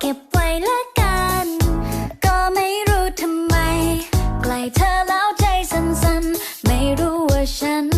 เก็บไว้ละกัน ก็ไม่รู้ทำไม ใกล้เธอแล้วใจสั่นๆ ไม่รู้ว่าฉัน